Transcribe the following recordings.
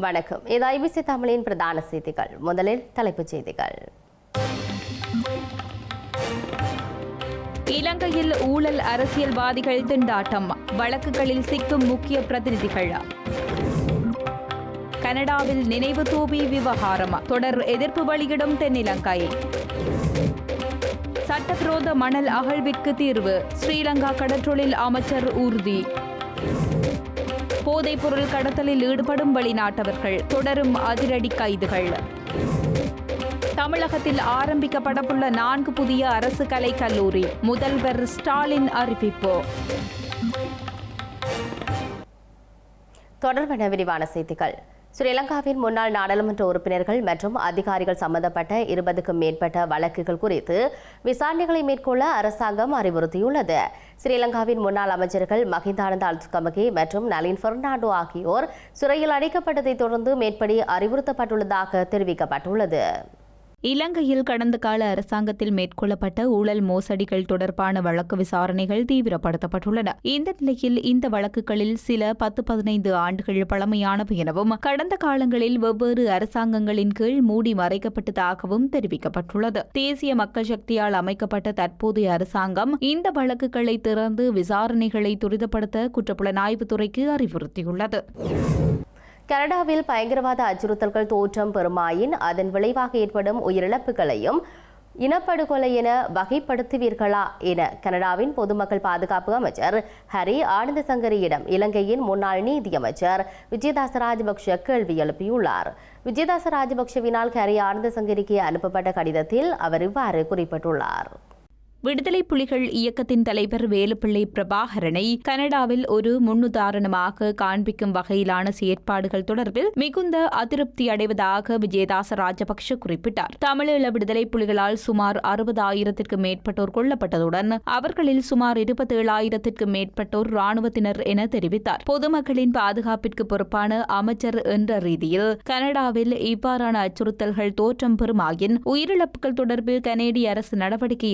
வணக்கம். இது ஐபிசி தமிழின் பிரதான செய்திகள். முதலில் தலைப்புச் செய்திகள். இலங்கையில் ஊழல் அரசியல்வாதிகள் திண்டாட்டம். வழக்குகளில் சிக்கும் முக்கிய பிரதிநிதிகள். கனடாவில் நினைவு தூபி விவகாரம். தொடர் எதிர்ப்பு வெளியிடும் தென்னிலங்கை. சட்டவிரோத மணல் அகழ்விற்கு தீர்வு. ஸ்ரீலங்கா கடற்றொழில் அமைச்சர் உறுதி. போதைப்பொருள் கடத்தலில் ஈடுபடும் வெளிநாட்டவர்கள். தொடரும் அதிரடி கைதுகள். தமிழகத்தில் ஆரம்பிக்கப்படவுள்ள நான்கு புதிய அரசு கலை கல்லூரி. முதல்வர் ஸ்டாலின் அறிவிப்பு. தொடர்பான விரிவான செய்திகள். ஸ்ரீலங்காவின் முன்னாள் நாடாளுமன்ற உறுப்பினர்கள் மற்றும் அதிகாரிகள் சம்பந்தப்பட்ட இருபதுக்கும் மேற்பட்ட வழக்குகள் குறித்து விசாரணைகளை மேற்கொள்ள அரசாங்கம் அறிவுறுத்தியுள்ளது. ஸ்ரீலங்காவின் முன்னாள் அமைச்சர்கள் மஹிந்தானந்த அல்துகமகி மற்றும் நலின் பெர்னாண்டோ ஆகியோர் சிறையில் அடைக்கப்பட்டதைத் தொடர்ந்து மேற்படி அறிவுறுத்தப்பட்டுள்ளதாக தெரிவிக்கப்பட்டுள்ளது. இலங்கையில் கடந்த கால அரசாங்கத்தில் மேற்கொள்ளப்பட்ட ஊழல் மோசடிகள் தொடர்பான வழக்கு விசாரணைகள் தீவிரப்படுத்தப்பட்டுள்ளன. இந்த நிலையில் இந்த வழக்குகளில் சில பத்து பதினைந்து ஆண்டுகள் பழமையானவை எனவும் கடந்த காலங்களில் வெவ்வேறு அரசாங்கங்களின் கீழ் மூடி மறைக்கப்பட்டதாகவும் தெரிவிக்கப்பட்டுள்ளது. தேசிய மக்கள் சக்தியால் அமைக்கப்பட்ட தற்போதைய அரசாங்கம் இந்த வழக்குகளை திறந்து விசாரணைகளை துரிதப்படுத்த குற்றப்புலனாய்வுத்துறைக்கு அறிவுறுத்தியுள்ளது. கனடாவில் பயங்கரவாத அச்சுறுத்தல்கள் தோற்றம் பெறுமாயின் அதன் விளைவாக ஏற்படும் உயிரிழப்புகளையும் இனப்படுகொலை என வகைப்படுத்துவீர்களா என கனடாவின் பொதுமக்கள் பாதுகாப்பு அமைச்சர் ஹரி ஆனந்த சங்கரியிடம் இலங்கையின் முன்னாள் நீதியமைச்சர் விஜயதாச ராஜபக்ஷ கேள்வி எழுப்பியுள்ளார். விஜயதாச ராஜபக்ஷவினால் ஹரி ஆனந்த சங்கரிக்கு அனுப்பப்பட்ட கடிதத்தில் அவர் இவ்வாறு குறிப்பிட்டுள்ளார். விடுதலை புலிகள் இயக்கத்தின் தலைவர் வேலுப்பிள்ளை பிரபாகரனை கனடாவில் ஒரு முன்னுதாரணமாக காண்பிக்கும் வகையிலான செயற்பாடுகள் தொடர்பில் மிகுந்த அதிருப்தி அடைவதாக விஜயதாச ராஜபக்ஷ குறிப்பிட்டார். தமிழீழ விடுதலை புலிகளால் சுமார் அறுபதாயிரத்திற்கு மேற்பட்டோர் கொல்லப்பட்டதுடன் அவர்களில் சுமார் இருபத்தேழாயிரத்திற்கு மேற்பட்டோர் ராணுவத்தினர் என தெரிவித்தார். பொதுமக்களின் பாதுகாப்பிற்கு பொறுப்பான அமைச்சர் என்ற ரீதியில் கனடாவில் இவ்வாறான அச்சுறுத்தல்கள் தோற்றம் பெறுமாயின் உயிரிழப்புகள் தொடர்பில் கனேடிய அரசு நடவடிக்கை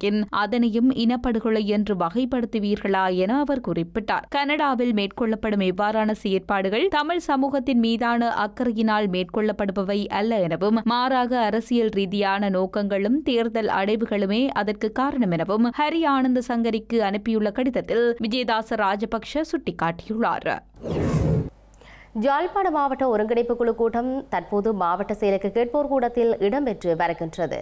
எடுக்குமாயின் அதனையும் இனப்படுகொலை என்று வகைப்படுத்துவீர்களா என அவர் குறிப்பிட்டார். கனடாவில் மேற்கொள்ளப்படும் இவ்வாறான செயற்பாடுகள் தமிழ் சமூகத்தின் மீதான அக்கறையினால் மேற்கொள்ளப்படுபவை அல்ல எனவும் மாறாக அரசியல் ரீதியான நோக்கங்களும் தேர்தல் அடைவுகளுமே அதற்கு காரணம் எனவும் ஹரி ஆனந்த சங்கரிக்கு அனுப்பியுள்ள கடிதத்தில் விஜயதாச ராஜபக்ஷ சுட்டிக்காட்டியுள்ளார். ஜாழ்ப்பாண மாவட்ட ஒருங்கிணைப்பு குழு கூட்டம் தற்போது மாவட்ட செயலுக்கு கேட்போர் கூடத்தில் இடம்பெற்று வருகின்றது.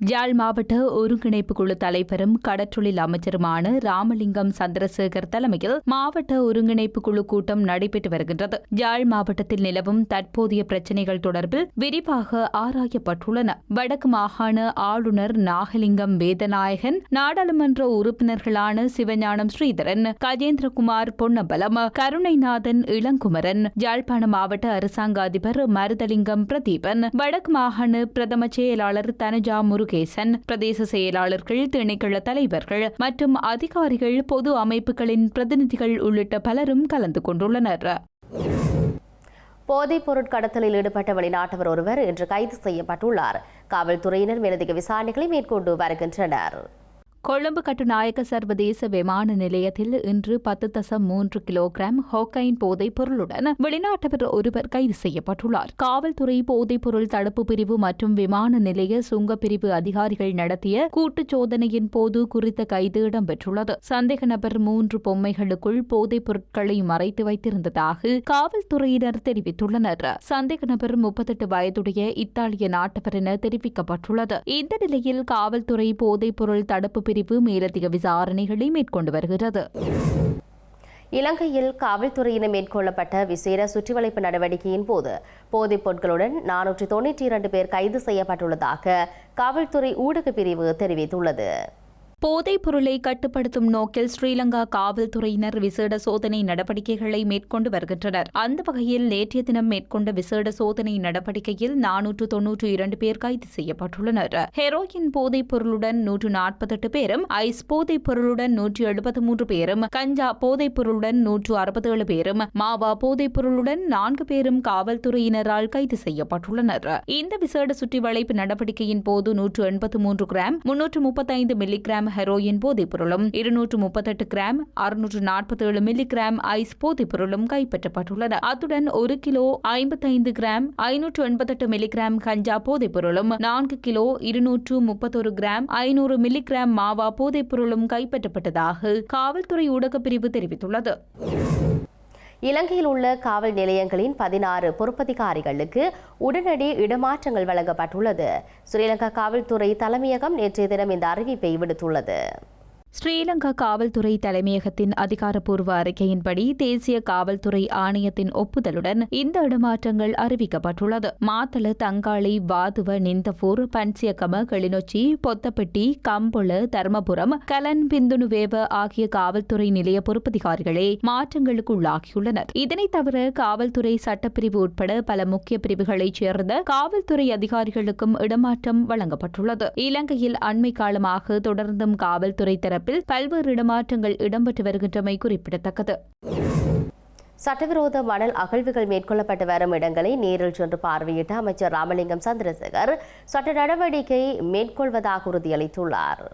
ஜாழ் மாவட்ட ஒருங்கிணைப்பு குழு தலைவரும் கடற்றொழில் அமைச்சருமான ராமலிங்கம் சந்திரசேகர் தலைமையில் மாவட்ட ஒருங்கிணைப்பு குழு கூட்டம் நடைபெற்று வருகின்றது. ஜாழ் மாவட்டத்தில் நிலவும் தற்போதைய பிரச்சினைகள் தொடர்பில் விரிவாக ஆராயப்பட்டுள்ளன. வடக்கு மாகாண ஆளுநர் நாகலிங்கம் வேதநாயகன் நாடாளுமன்ற உறுப்பினர்களான சிவஞானம் ஸ்ரீதரன் கஜேந்திரகுமார் பொன்னம்பலம் கருணைநாதன் இளங்குமரன் ஜாழ்ப்பாண மாவட்ட அரசாங்க அதிபர் மருதலிங்கம் பிரதீபன் வடக்கு மாகாண பிரதம செயலாளர் தனஜா முருகன் முருகேசன் பிரதேச செயலாளர்கள் திணைக்கள தலைவர்கள் மற்றும் அதிகாரிகள் பொது அமைப்புகளின் பிரதிநிதிகள் உள்ளிட்ட பலரும் கலந்து கொண்டுள்ளனர். போதைப் பொருட்கடத்தலில் ஈடுபட்ட வெளிநாட்டவர் ஒருவர் இன்று கைது செய்யப்பட்டுள்ளார். காவல்துறையினர் மேலதிக விசாரணைகளை மேற்கொண்டு வருகின்றனர். கொழும்பு கட்டுநாயக்க சர்வதேச விமான நிலையத்தில் இன்று பத்து தசம் மூன்று கிலோகிராம் ஹோக்கைன் போதைப் பொருளுடன் வெளிநாட்டவர் ஒருவர் கைது செய்யப்பட்டுள்ளார். காவல்துறை போதைப் பொருள் தடுப்பு பிரிவு மற்றும் விமான நிலைய சுங்கப்பிரிவு அதிகாரிகள் நடத்திய கூட்டுச் சோதனையின் போது குறித்த கைது இடம்பெற்றுள்ளது. சந்தேக நபர் மூன்று பொம்மைகளுக்குள் போதைப் பொருட்களை மறைத்து வைத்திருந்ததாக காவல்துறையினர் தெரிவித்துள்ளனர். சந்தேக நபர் முப்பத்தெட்டு வயதுடைய இத்தாலிய நாட்டவர் என தெரிவிக்கப்பட்டுள்ளது. இந்த நிலையில் காவல்துறை போதைப் பொருள் தடுப்பு பிரிவு மேலதிக விசாரணைகளை மேற்கொண்டு வருகிறது. இலங்கையில் காவல்துறையினர் மேற்கொள்ளப்பட்ட விசேட சுற்றிவளைப்பு நடவடிக்கையின் போது போதைப் பொருட்களுடன் நானூற்றி தொன்னூற்றி இரண்டு பேர் கைது செய்யப்பட்டுள்ளதாக காவல்துறை ஊடக பிரிவு தெரிவித்துள்ளது. போதைப் பொருளை கட்டுப்படுத்தும் நோக்கில் ஸ்ரீலங்கா காவல்துறையினர் விசேட சோதனை நடவடிக்கைகளை மேற்கொண்டு வருகின்றனர். அந்த வகையில் நேற்றைய தினம் மேற்கொண்ட விசேட சோதனை நடவடிக்கையில் நானூற்று தொன்னூற்று இரண்டு பேர் கைது செய்யப்பட்டுள்ளனர். ஹெரோயின் போதைப் பொருளுடன் நூற்று நாற்பத்தெட்டு பேரும் ஐஸ் போதைப் பொருளுடன் நூற்று எழுபத்து மூன்று பேரும் கஞ்சா போதைப் பொருளுடன் நூற்று அறுபத்தேழு பேரும் மாவா போதைப் பொருளுடன் நான்கு பேரும் காவல்துறையினரால் கைது செய்யப்பட்டுள்ளனர். இந்த விசேட சுற்றி வளைப்பு நடவடிக்கையின் போது நூற்று எண்பத்து மூன்று கிராம் முன்னூற்று முப்பத்தைந்து மில்லிகிராம் ஹெரோயின் போதைப் பொருளும் இருநூற்று முப்பத்தெட்டு கிராம் அறுநூற்று நாற்பத்தி ஏழு மில்லிகிராம் ஐஸ் போதைப் பொருளும் கைப்பற்றப்பட்டுள்ளன. அத்துடன் ஒரு கிலோ ஐம்பத்தைந்து கிராம் ஐநூற்று எண்பத்தெட்டு மில்லிகிராம் கஞ்சா போதைப் பொருளும் நான்கு கிலோ இருநூற்று முப்பத்தொரு கிராம் ஐநூறு மில்லிகிராம் மாவா போதைப் பொருளும் கைப்பற்றப்பட்டதாக காவல்துறை ஊடகப் பிரிவு தெரிவித்துள்ளது. இலங்கையில் உள்ள காவல் நிலையங்களின் பதினாறு பொறுப்பதிகாரிகளுக்கு உடனடி இடமாற்றங்கள் வழங்கப்பட்டுள்ளது. ஸ்ரீலங்கா காவல்துறை தலைமையகம் நேற்றைய தினம் இந்த அறிவிப்பை விடுத்துள்ளது. ஸ்ரீலங்கா காவல்துறை தலைமையகத்தின் அதிகாரப்பூர்வ அறிக்கையின்படி தேசிய காவல்துறை ஆணையத்தின் ஒப்புதலுடன் இந்த இடமாற்றங்கள் அறிவிக்கப்பட்டுள்ளது. மாத்தள தங்காளி வாதுவ நிந்தபூர் பன்சியக்கம கிளிநொச்சி பொத்தப்பட்டி கம்பொள தர்மபுரம் கலன் பிந்துணுவேவ ஆகிய காவல்துறை நிலைய பொறுப்பதிகாரிகளே மாற்றங்களுக்கு உள்ளாகியுள்ளனர். இதனைத் தவிர காவல்துறை சட்டப்பிரிவு உட்பட பல முக்கிய பிரிவுகளைச் சேர்ந்த காவல்துறை அதிகாரிகளுக்கும் இடமாற்றம் வழங்கப்பட்டுள்ளது. இலங்கையில் அண்மை காலமாக தொடர்ந்தும் காவல்துறை தரப்பில் பல்வேறு இடமாற்றங்கள் இடம்பெற்று வருகின்றமை குறிப்பிடத்தக்கது. சட்டவிரோத மணல் அகழ்வுகள் மேற்கொள்ளப்பட்டு வரும் இடங்களை நேரில் சென்று பார்வையிட்ட அமைச்சர் ராமலிங்கம் சந்திரசேகர் சட்ட நடவடிக்கை மேற்கொள்வதாக உறுதியளித்துள்ளார்.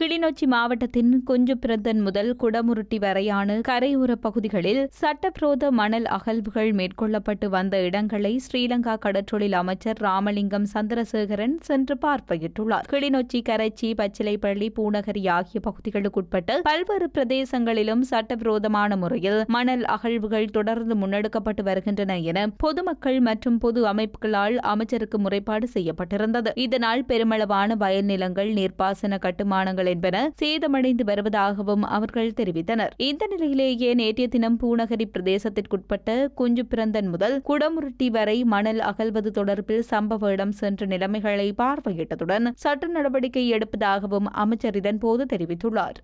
கிளிநொச்சி மாவட்டத்தின் குஞ்சுப்பிரந்தன் முதல் குடமுருட்டி வரையான கரையோர பகுதிகளில் சட்டவிரோத மணல் அகழ்வுகள் மேற்கொள்ளப்பட்டு வந்த இடங்களை ஸ்ரீலங்கா கடற்றொழில் அமைச்சர் ராமலிங்கம் சந்திரசேகரன் சென்று பார்வையிட்டுள்ளார். கிளிநொச்சி கரைச்சி பச்சிலைப்பள்ளி பூநகரி ஆகிய பகுதிகளுக்குட்பட்ட பல்வேறு பிரதேசங்களிலும் சட்டவிரோதமான முறையில் மணல் அகழ்வுகள் தொடர்ந்து முன்னெடுக்கப்பட்டு வருகின்றன என பொதுமக்கள் மற்றும் பொது அமைப்புகளால் அமைச்சருக்கு முறைப்பாடு செய்யப்பட்டிருந்தது. இதனால் பெருமளவான வயல் நிலங்கள் நீர்ப்பாசன கட்டுமானங்கள் என்பன சேதமடைந்து வருவதாகவும் அவர்கள் தெரிவித்தனர். இந்த நிலையிலேயே நேற்றைய தினம் பூநகரி பிரதேசத்திற்குட்பட்ட பிறந்தன் முதல் குடமுருட்டி வரை மணல் அகழ்வது தொடர்பில் சம்பவ இடம் சென்ற நிலைமைகளை பார்வையிட்டதுடன் சட்ட நடவடிக்கை எடுப்பதாகவும் அமைச்சர் இதன்போது தெரிவித்துள்ளார்.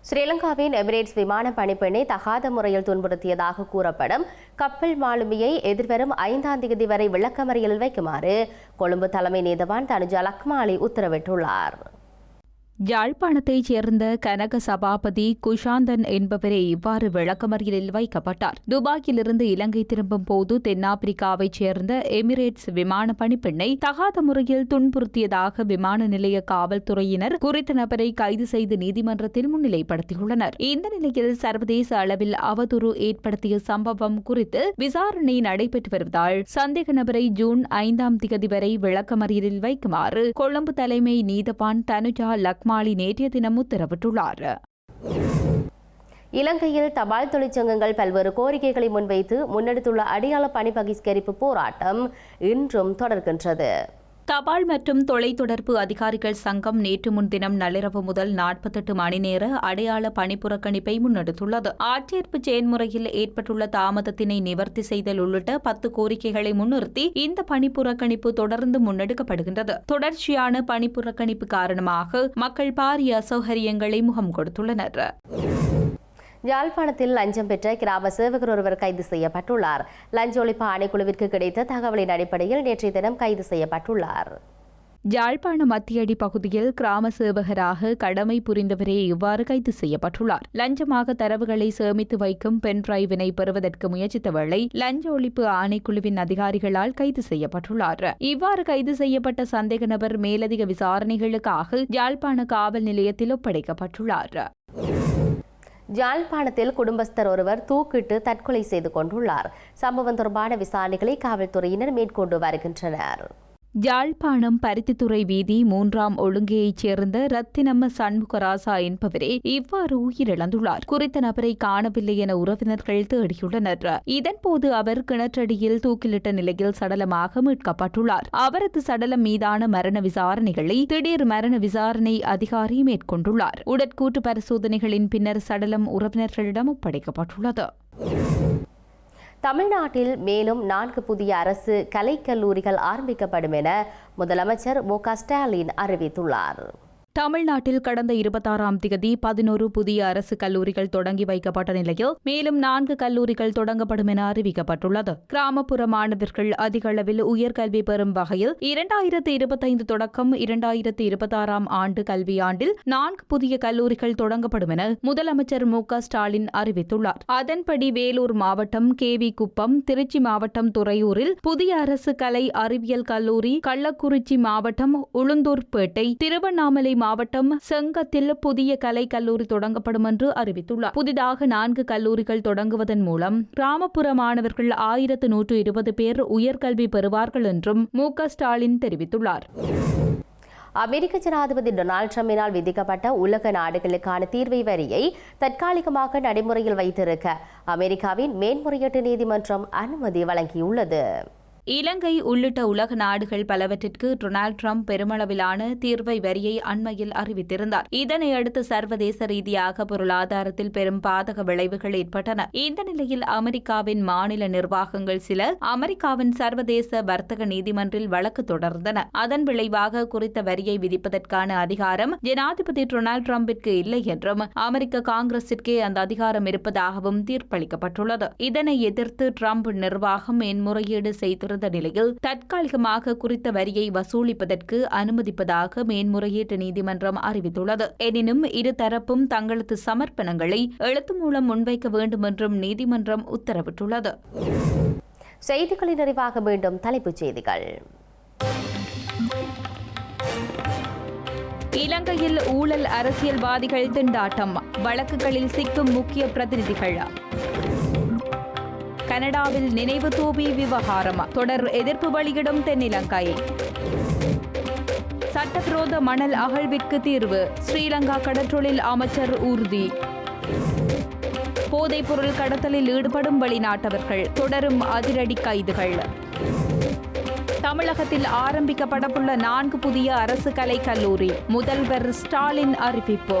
ஸ்ரீலங்காவின் எமிரேட்ஸ் விமான பணிப்பெண்ணை தகாத முறையில் துன்புறுத்தியதாக கூறப்படும் கப்பல் மாலுமியை எதிர்வரும் ஐந்தாம் தேதி வரை விளக்கமறியலில் வைக்குமாறு கொழும்பு தலைமை நீதவான் தனுஜா லக்மாலி உத்தரவிட்டுள்ளார். யாழ்ப்பாணத்தைச் சேர்ந்த கனக சபாபதி குஷாந்தன் என்பவரே இவ்வாறு விளக்கமறியலில் வைக்கப்பட்டார். துபாயிலிருந்து இலங்கை திரும்பும் போது தென்னாப்பிரிக்காவைச் சேர்ந்த எமிரேட்ஸ் விமான பணிப்பெண்ணை தகாத முறையில் துன்புறுத்தியதாக விமான நிலைய காவல்துறையினர் குறித்த நபரை கைது செய்து நீதிமன்றத்தில் முன்னிலைப்படுத்தியுள்ளனர். இந்த நிலையில் சர்வதேச அளவில் அவதூறு ஏற்படுத்திய சம்பவம் குறித்து விசாரணை நடைபெற்று வருவதால் சந்தேக நபரை ஜூன் ஐந்தாம் திகதி வரை விளக்கமறியலில் வைக்குமாறு கொழும்பு தலைமை நீதவான் தனுஜா ரஹ்மாலி நேற்றைய தினம் உத்தரவிட்டுள்ளார் இலங்கையில் தபால் தொழிற்சங்கங்கள் பல்வேறு கோரிக்கைகளை முன்வைத்து முன்னெடுத்துள்ள அடையாள பணி பகிஷ்கரிப்பு போராட்டம் இன்றும் தொடர்கின்றது. தபால் மற்றும் தொலைத்தொடர்பு அதிகாரிகள் சங்கம் நேற்று முன்தினம் நள்ளிரவு முதல் நாற்பத்தெட்டு மணி நேர அடையாள பணிப்புறக்கணிப்பை முன்னெடுத்துள்ளது. ஆட்சேர்ப்பு செயல்முறையில் ஏற்பட்டுள்ள தாமதத்தினை நிவர்த்தி செய்தல் உள்ளிட்ட பத்து கோரிக்கைகளை முன்னிறுத்தி இந்த பணிப்புறக்கணிப்பு தொடர்ந்து முன்னெடுக்கப்படுகின்றது. தொடர்ச்சியான பணிப்புறக்கணிப்பு காரணமாக மக்கள் பாரிய அசௌகரியங்களை முகம் கொடுத்துள்ளனர். யாழ்ப்பாணத்தில் லஞ்சம் பெற்ற கிராம சேவகர் ஒருவர் கைது செய்யப்பட்டுள்ளார். லஞ்ச ஒழிப்பு ஆணைக்குழுவிற்கு கிடைத்த தகவலின் அடிப்படையில் நேற்றைய தினம் கைது செய்யப்பட்டுள்ளார். யாழ்ப்பாண மத்தியடி பகுதியில் கிராம சேவகராக கடமை புரிந்தவரே இவ்வாறு கைது செய்யப்பட்டுள்ளார். லஞ்சமாக தரவுகளை சேமித்து வைக்கும் பென் டிரைவினை பெறுவதற்கு முயற்சித்த வேளை லஞ்ச ஒழிப்பு ஆணைக்குழுவின் அதிகாரிகளால் கைது செய்யப்பட்டுள்ளார். இவ்வாறு கைது செய்யப்பட்ட சந்தேக நபர் மேலதிக விசாரணைகளுக்காக யாழ்ப்பாண காவல் நிலையத்தில் ஒப்படைக்கப்பட்டுள்ளார். யாழ்ப்பாணத்தில் குடும்பஸ்தர் ஒருவர் தூக்கிட்டு தற்கொலை செய்து கொண்டுள்ளார். சம்பவம் தொடர்பான விசாரணைகளை காவல்துறையினர் மேற்கொண்டு வருகின்றனர். யாழ்ப்பாணம் பருத்தித்துறை வீதி மூன்றாம் ஒழுங்கையைச் சேர்ந்த ரத்தினம்ம சண்முகராசா என்பவரே இவ்வாறு உயிரிழந்துள்ளார். குறித்த நபரை காணவில்லை என உறவினர்கள் தேடியுள்ளனர். இதன்போது அவர் கிணற்றடியில் தூக்கிலிட்ட நிலையில் சடலமாக மீட்கப்பட்டுள்ளார். அவரது சடலம் மீதான மரண விசாரணைகளை திடீர் மரண விசாரணை அதிகாரி மேற்கொண்டுள்ளார். உடற்கூற்று பரிசோதனைகளின் பின்னர் சடலம் உறவினர்களிடம் ஒப்படைக்கப்பட்டுள்ளது. தமிழ்நாட்டில் மேலும் நான்கு புதிய அரசு கலைக்கல்லூரிகள் ஆரம்பிக்கப்படும் என முதலமைச்சர் மு க ஸ்டாலின் அறிவித்துள்ளார். தமிழ்நாட்டில் கடந்த இருபத்தாறாம் தேதி பதினோரு புதிய அரசு கல்லூரிகள் தொடங்கி வைக்கப்பட்ட நிலையில் மேலும் நான்கு கல்லூரிகள் தொடங்கப்படும் என அறிவிக்கப்பட்டுள்ளது. கிராமப்புற மாணவர்கள் அதிக அளவில் உயர்கல்வி பெறும் வகையில் இரண்டாயிரத்தி இருபத்தைந்து தொடக்கம் இரண்டாயிரத்தி இருபத்தாறாம் ஆண்டு கல்வியாண்டில் நான்கு புதிய கல்லூரிகள் தொடங்கப்படும் என முதலமைச்சர் மு ஸ்டாலின் அறிவித்துள்ளார். அதன்படி வேலூர் மாவட்டம் கேவி குப்பம் திருச்சி மாவட்டம் துறையூரில் புதிய அரசு கலை அறிவியல் கல்லூரி கள்ளக்குறிச்சி மாவட்டம் உளுந்தூர்பேட்டை திருவண்ணாமலை மாவட்டம் செங்கத்தில் புதிய கலை கல்லூரி தொடங்கப்படும் என்று அறிவித்துள்ளார். புதிதாக நான்கு கல்லூரிகள் தொடங்குவதன் மூலம் கிராமப்புற மாணவர்கள் ஆயிரத்து நூற்று இருபது பேர் உயர்கல்வி பெறுவார்கள் என்றும் மு ஸ்டாலின் தெரிவித்துள்ளார். அமெரிக்க ஜனாதிபதி டொனால்ட் ட்ரம்பினால் விதிக்கப்பட்ட உலக நாடுகளுக்கான தீர்வை வரியை தற்காலிகமாக நடைமுறையில் வைத்திருக்க அமெரிக்காவின் மேன்முறையீட்டு நீதிமன்றம் அனுமதி வழங்கியுள்ளது. இலங்கை உள்ளிட்ட உலக நாடுகள் பலவற்றிற்கு டொனால்ட் ட்ரம்ப் பெருமளவிலான தீர்வை வரியை அண்மையில் அறிவித்திருந்தார். இதனையடுத்து சர்வதேச ரீதியாக பொருளாதாரத்தில் பெரும் பாதக விளைவுகள் ஏற்பட்டன. இந்த நிலையில் அமெரிக்காவின் மாநில நிர்வாகங்கள் சில அமெரிக்காவின் சர்வதேச வர்த்தக நீதிமன்றில் வழக்கு தொடர்ந்தன. அதன் விளைவாக குறித்த வரியை விதிப்பதற்கான அதிகாரம் ஜனாதிபதி டொனால்ட் ட்ரம்பிற்கு இல்லை என்றும் அமெரிக்க காங்கிரசிற்கே அந்த அதிகாரம் இருப்பதாகவும் தீர்ப்பளிக்கப்பட்டுள்ளது. இதனை எதிர்த்து ட்ரம்ப் நிர்வாகம் மேன்முறையீடு செய்திருந்த நிலையில் தற்காலிகமாக குறித்த வரியை வசூலிப்பதற்கு அனுமதிப்பதாக மேன்முறையீட்டு நீதிமன்றம் அறிவித்துள்ளது. எனினும் இருதரப்பும் தங்களது சமர்ப்பணங்களை எழுத்து மூலம் முன்வைக்க வேண்டும் என்றும் நீதிமன்றம் உத்தரவிட்டுள்ளது. செய்திகளின் நிறைவாக மீண்டும் தலைப்புச் செய்திகள். இலங்கையில் ஊழல் அரசியல்வாதிகள் திண்டாட்டம். வழக்குகளில் சிக்கும் முக்கிய பிரதிநிதிகள் கனடாவில் நினைவு தூபி விவகாரம்? தொடர் எதிர்ப்பு வெளியிடும் தென்னிலங்கை சட்டவிரோத மணல் அகழ்விற்கு தீர்வு ஸ்ரீலங்கா கடற்றொழில் அமைச்சர் உறுதி போதைப்பொருள் கடத்தலில் ஈடுபடும் வெளிநாட்டவர்கள் தொடரும் அதிரடி கைதுகள். தமிழகத்தில் ஆரம்பிக்கப்படவுள்ள நான்கு புதிய அரசு கலை கல்லூரி முதல்வர் ஸ்டாலின் அறிவிப்பு.